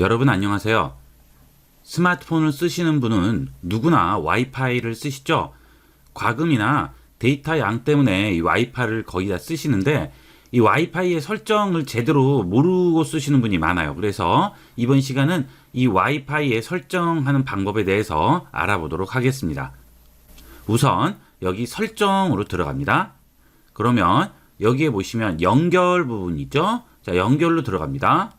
여러분 안녕하세요. 스마트폰을 쓰시는 분은 누구나 와이파이를 쓰시죠? 과금이나 데이터 양 때문에 이 와이파이를 거의 다 쓰시는데 이 와이파이의 설정을 제대로 모르고 쓰시는 분이 많아요. 그래서 이번 시간은 이 와이파이의 설정하는 방법에 대해서 알아보도록 하겠습니다. 우선 여기 설정으로 들어갑니다. 그러면 여기에 보시면 연결 부분 있죠? 자, 연결로 들어갑니다.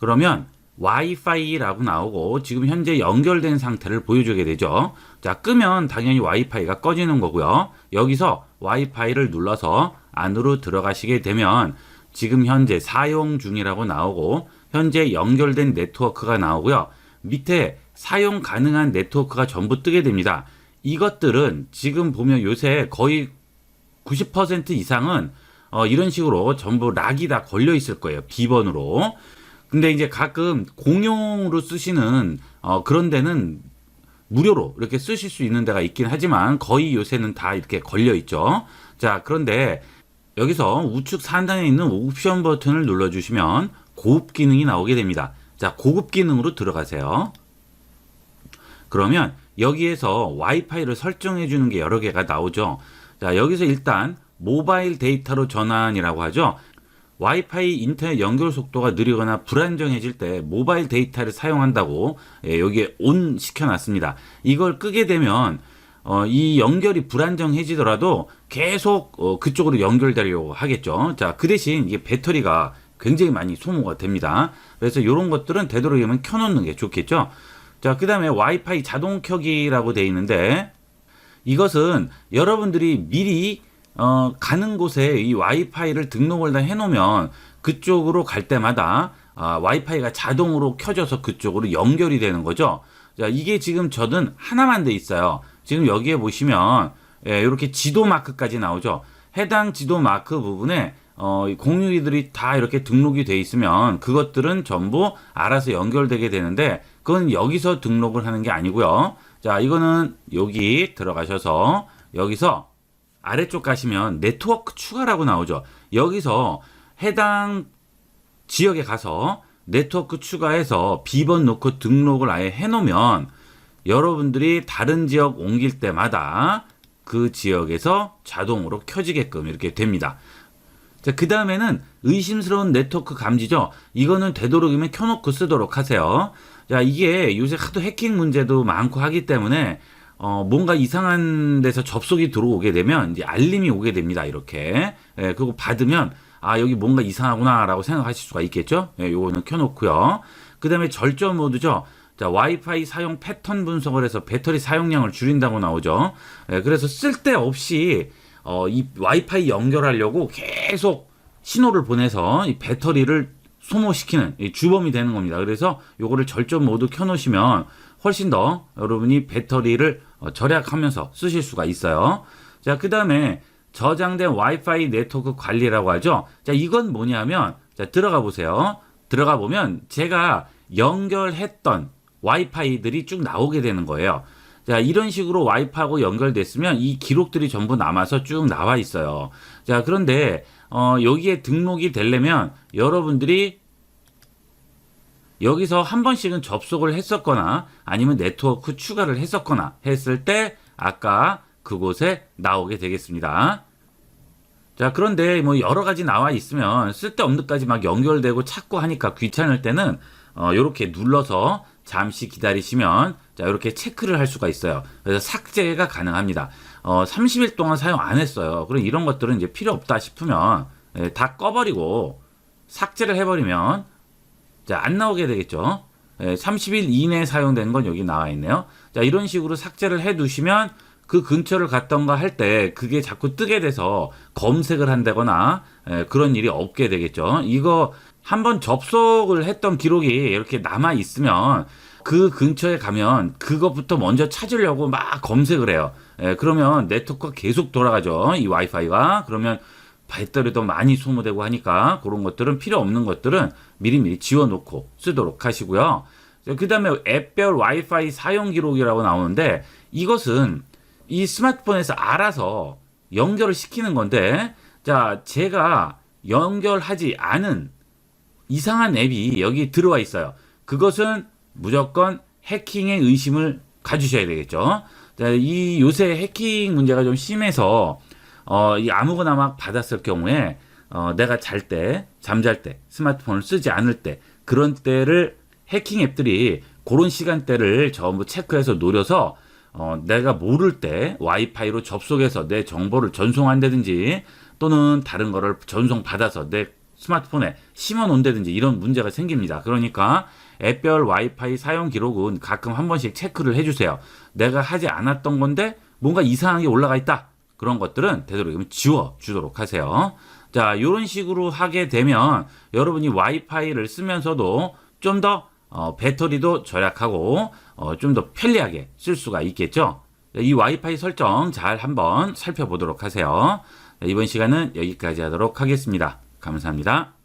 그러면 와이파이라고 나오고 지금 현재 연결된 상태를 보여주게 되죠. 자, 끄면 당연히 와이파이가 꺼지는 거고요. 여기서 와이파이를 눌러서 안으로 들어가시게 되면 지금 현재 사용 중이라고 나오고 현재 연결된 네트워크가 나오고요. 밑에 사용 가능한 네트워크가 전부 뜨게 됩니다. 이것들은 지금 보면 요새 거의 90% 이상은 어, 이런 식으로 전부 락이 다 걸려 있을 거예요. 비번으로. 근데 이제 가끔 공용으로 쓰시는 어, 그런 데는 무료로 이렇게 쓰실 수 있는 데가 있긴 하지만 거의 요새는 다 이렇게 걸려 있죠. 자, 그런데 여기서 우측 상단에 있는 옵션 버튼을 눌러주시면 고급 기능이 나오게 됩니다. 자, 고급 기능으로 들어가세요. 그러면 여기에서 와이파이를 설정해 주는 게 여러 개가 나오죠. 자, 여기서 일단 모바일 데이터로 전환이라고 하죠. 와이파이 인터넷 연결 속도가 느리거나 불안정해질 때 모바일 데이터를 사용한다고 예, 여기에 온 시켜놨습니다. 이걸 끄게 되면 어, 이 연결이 불안정해지더라도 계속 어, 그쪽으로 연결되려고 하겠죠. 자, 그 대신 이게 배터리가 굉장히 많이 소모가 됩니다. 그래서 이런 것들은 되도록이면 켜놓는 게 좋겠죠. 자, 그 다음에 와이파이 자동 켜기라고 되어 있는데 이것은 여러분들이 미리 어, 가는 곳에 이 와이파이를 등록을 다 해놓으면 그쪽으로 갈 때마다 아, 와이파이가 자동으로 켜져서 그쪽으로 연결이 되는 거죠. 자, 이게 지금 저는 하나만 돼 있어요. 지금 여기에 보시면 예, 이렇게 지도 마크까지 나오죠. 해당 지도 마크 부분에 어, 이 공유기들이 다 이렇게 등록이 돼 있으면 그것들은 전부 알아서 연결되게 되는데 그건 여기서 등록을 하는 게 아니고요. 자, 이거는 여기 들어가셔서 여기서 아래쪽 가시면 네트워크 추가라고 나오죠. 여기서 해당 지역에 가서 네트워크 추가해서 비번 넣고 등록을 아예 해놓으면 여러분들이 다른 지역 옮길 때마다 그 지역에서 자동으로 켜지게끔 이렇게 됩니다. 자, 그 다음에는 의심스러운 네트워크 감지죠. 이거는 되도록이면 켜놓고 쓰도록 하세요. 자, 이게 요새 하도 해킹 문제도 많고 하기 때문에 어, 뭔가 이상한 데서 접속이 들어오게 되면 이제 알림이 오게 됩니다. 이렇게. 예, 그거 받으면 아, 여기 뭔가 이상하구나라고 생각하실 수가 있겠죠? 예, 요거는 켜 놓고요. 그 다음에 절전 모드죠. 자, 와이파이 사용 패턴 분석을 해서 배터리 사용량을 줄인다고 나오죠. 예, 그래서 쓸데없이 어, 이 와이파이 연결하려고 계속 신호를 보내서 이 배터리를 소모시키는 이 주범이 되는 겁니다. 그래서 요거를 절전 모드 켜놓으시면 훨씬 더 여러분이 배터리를 어, 절약하면서 쓰실 수가 있어요. 자, 그 다음에 저장된 와이파이 네트워크 관리라고 하죠. 자, 이건 뭐냐면, 자, 들어가 보세요. 들어가 보면 제가 연결했던 와이파이들이 쭉 나오게 되는 거예요. 자, 이런 식으로 와이파이하고 연결됐으면 이 기록들이 전부 남아서 쭉 나와 있어요. 자, 그런데, 어, 여기에 등록이 되려면 여러분들이 여기서 한 번씩은 접속을 했었거나 아니면 네트워크 추가를 했었거나 했을 때 아까 그곳에 나오게 되겠습니다. 자, 그런데 뭐 여러 가지 나와 있으면 쓸데없는 데까지 막 연결되고 찾고 하니까 귀찮을 때는 어, 요렇게 눌러서 잠시 기다리시면 자, 이렇게 체크를 할 수가 있어요. 그래서 삭제가 가능합니다. 어, 30일 동안 사용 안 했어요. 그럼 이런 것들은 이제 필요 없다 싶으면 예, 다 꺼버리고 삭제를 해버리면 자, 안 나오게 되겠죠. 예, 30일 이내에 사용된 건 여기 나와 있네요. 자, 이런 식으로 삭제를 해 두시면 그 근처를 갔던가 할 때 그게 자꾸 뜨게 돼서 검색을 한다거나 예, 그런 일이 없게 되겠죠. 이거 한번 접속을 했던 기록이 이렇게 남아 있으면 그 근처에 가면 그것부터 먼저 찾으려고 막 검색을 해요. 예, 그러면 네트워크가 계속 돌아가죠. 이 와이파이가. 그러면 배터리도 많이 소모되고 하니까 그런 것들은 필요 없는 것들은 미리미리 지워놓고 쓰도록 하시고요. 그 다음에 앱별 와이파이 사용 기록이라고 나오는데 이것은 이 스마트폰에서 알아서 연결을 시키는 건데 자 제가 연결하지 않은 이상한 앱이 여기 들어와 있어요. 그것은 무조건 해킹의 의심을 가주셔야 되겠죠. 자, 이 요새 해킹 문제가 좀 심해서 어, 이 아무거나 막 받았을 경우에 어, 내가 잘 때, 잠잘 때, 스마트폰을 쓰지 않을 때 그런 때를 해킹 앱들이 그런 시간대를 전부 체크해서 노려서 어, 내가 모를 때 와이파이로 접속해서 내 정보를 전송한다든지 또는 다른 거를 전송받아서 내 스마트폰에 심어 놓는다든지 이런 문제가 생깁니다. 그러니까 앱별 와이파이 사용 기록은 가끔 한 번씩 체크를 해주세요. 내가 하지 않았던 건데 뭔가 이상하게 올라가 있다. 그런 것들은 되도록이면 지워 주도록 하세요. 자, 이런 식으로 하게 되면 여러분이 와이파이를 쓰면서도 좀더 어, 배터리도 절약하고 어, 좀 더 편리하게 쓸 수가 있겠죠. 이 와이파이 설정 잘 한번 살펴보도록 하세요. 자, 이번 시간은 여기까지 하도록 하겠습니다. 감사합니다.